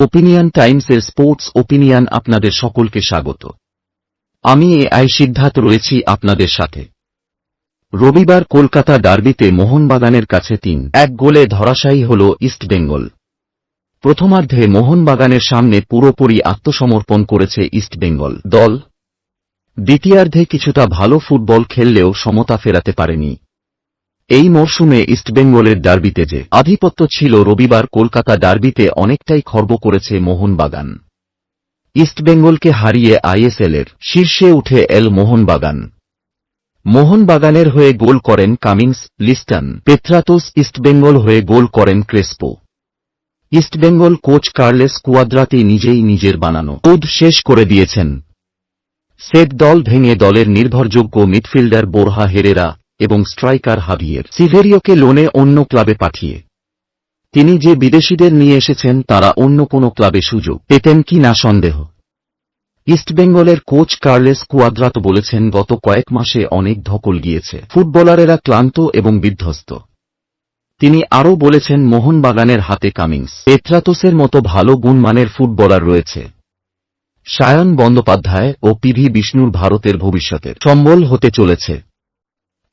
Opinion টাইমসের sports opinion আপনাদের সকলকে স্বাগত। আমি এ আই সিদ্ধার্থ রয়েছি আপনাদের সাথে। রবিবার কলকাতা ডার্বিতে মোহনবাগানের কাছে তিন, এক গোলে ধরাশায়ী হল ইস্টবেঙ্গল প্রথমার্ধে মোহনবাগানের সামনে পুরোপুরি আত্মসমর্পণ করেছে ইস্টবেঙ্গল দল। দ্বিতীয়ার্ধে কিছুটা ভালো ফুটবল খেললেও সমতা ফেরাতে পারেনি। এই মরশুমে ইস্টবেঙ্গলের ডার্বিতে যে আধিপত্য ছিল, রবিবার কলকাতা ডার্বিতে অনেকটাই খর্ব করেছে মোহনবাগান। ইস্টবেঙ্গলকে হারিয়ে আইএসএলের শীর্ষে উঠে এল মোহনবাগান। মোহনবাগানের হয়ে গোল করেন কামিন্স, লিস্টন, পেত্রাতোস ইস্টবেঙ্গল হয়ে গোল করেন Crespo. East Bengal coach Carles Cuadrat নিজেই নিজের বানানো উদ শেষ করে দিয়েছেন। সেট দল ভেঙে দলের নির্ভরযোগ্য মিডফিল্ডার বোরহা হেরেরা এবং স্ট্রাইকার হাভিয়ের সিভেরিওকে লোনে অন্য ক্লাবে পাঠিয়ে। তিনি যে বিদেশিদের নিয়ে এসেছেন, তারা অন্য কোনো ক্লাবে সুযোগ পেতেন কি না সন্দেহ। ইস্টবেঙ্গলের কোচ কার্লেস কুয়াদ্রাত বলেছেন, গত কয়েক মাসে অনেক ধকল গিয়েছে। ফুটবলারেরা ক্লান্ত এবং বিধ্বস্ত। তিনি আরও বলেছেন, মোহনবাগানের হাতে কামিংস। পেত্রাতোসের মতো ভালো গুণমানের ফুটবলার রয়েছে। সায়ন বন্দ্যোপাধ্যায় ও পিভি বিষ্ণুর ভারতের ভবিষ্যতের। সম্বল হতে চলেছে।